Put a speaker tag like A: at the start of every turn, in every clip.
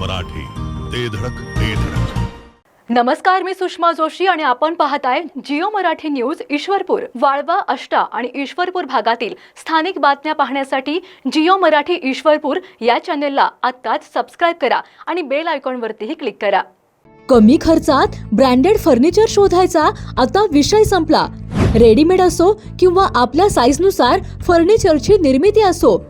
A: मराठी. ते धडक ते धडक.
B: नमस्कार मी सुषमा जोशी आणि आपण पाहताय जिओ मराठी न्यूज ईश्वरपूर वाळवा अष्टा आणि ईश्वरपूर भागातील स्थानिक बातम्या पाहण्यासाठी जिओ मराठी ईश्वरपूर या चॅनेलला आत्ताच सबस्क्राईब करा आणि बेल आयकॉनवरतीही क्लिक करा.
C: कमी खर्चात ब्रँडेड फर्निचर शोधायचा आता विषय संपला. रेडीमेड असो किंवा आपल्या साईजनुसार फर्निचरची निर्मिती असो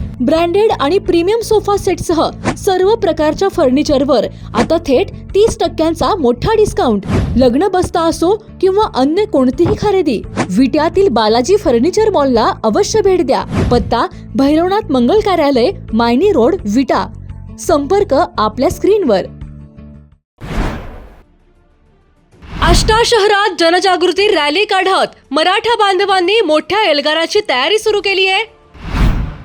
C: ब्रँडेड आणि प्रीमियम सोफा सेटसह सर्व प्रकारच्या फर्निचरवर आता थेट तीस टक्क्यांचा मोठा डिस्काउंट लग्न बसता असो किंवा अन्य कोणतीही खरेदी विट्यातील बालाजी फर्निचर मॉलला अवश्य भेट द्या. पत्ता भैरवनाथ मंगल कार्यालय मायनी रोड विटा. संपर्क आपल्या स्क्रीनवर. आष्टा शहरात जनजागृती रॅली काढत मराठा बांधवांनी मोठ्या एल्गाराची तयारी सुरू केली आहे.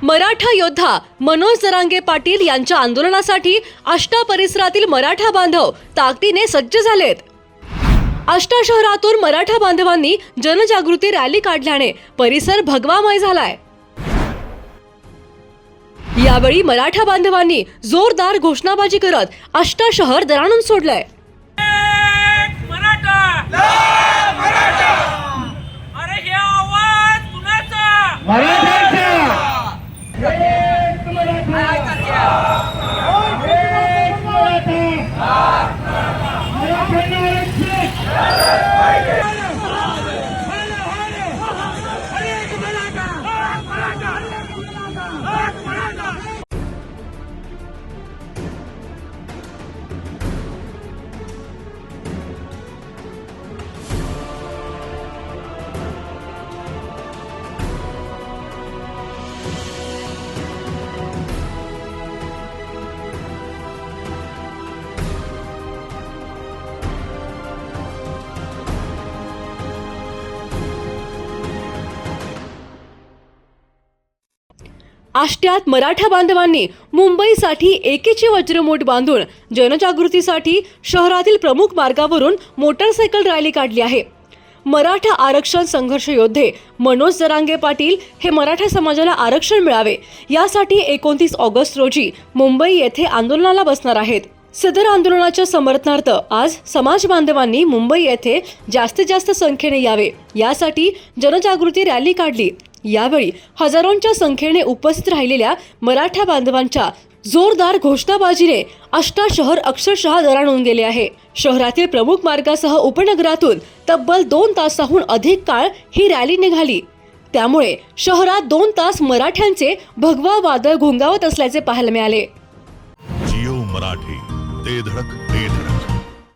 C: मराठा योद्धा मनोज जरांगे पाटील यांच्या आंदोलनासाठी आष्टा परिसरातील मराठा बांधव ताकदीने सज्ज झालेत. आष्टा शहरातून मराठा बांधवांनी जनजागृती रॅली काढल्याने परिसर भगवामय झालाय. यावेळी मराठा बांधवांनी जोरदार घोषणाबाजी करत आष्टा शहर दराणून सोडलंय.
D: एक मराठा. Yeah.
C: आष्ट्यात मराठा बांधवांनी मुंबईसाठी एकेची वज्रमूठ बांधून जनजागृतीसाठी शहरातील प्रमुख मार्गावरून मोटरसायकल रॅली काढली आहे. मराठा आरक्षण संघर्ष योद्धे मनोज जरांगे पाटील हे मराठा समाजाला आरक्षण मिळावे यासाठी एकोणतीस ऑगस्ट रोजी मुंबई येथे आंदोलनाला बसणार आहेत. सदर आंदोलनाच्या समर्थनार्थ आज समाज बांधवांनी मुंबई येथे जास्तीत जास्त संख्येने यावे यासाठी जनजागृती रॅली काढली. यावेळी हजारोंच्या संख्येने उपस्थित राहिलेल्या मराठा बांधवांच्या जोरदार घोषणाबाजीने आष्टा शहर अक्षरशः दराणून गेले आहे. शहरातील प्रमुख मार्गासह उपनगरातून तब्बल दोन तासाहून अधिक काळ ही रॅली निघाली. त्यामुळे शहरात दोन तास मराठ्यांचे भगवा वादळ घोंगावत असल्याचे पाहायला मिळाले.
A: जिओ मराठी ते धडक ते धडक.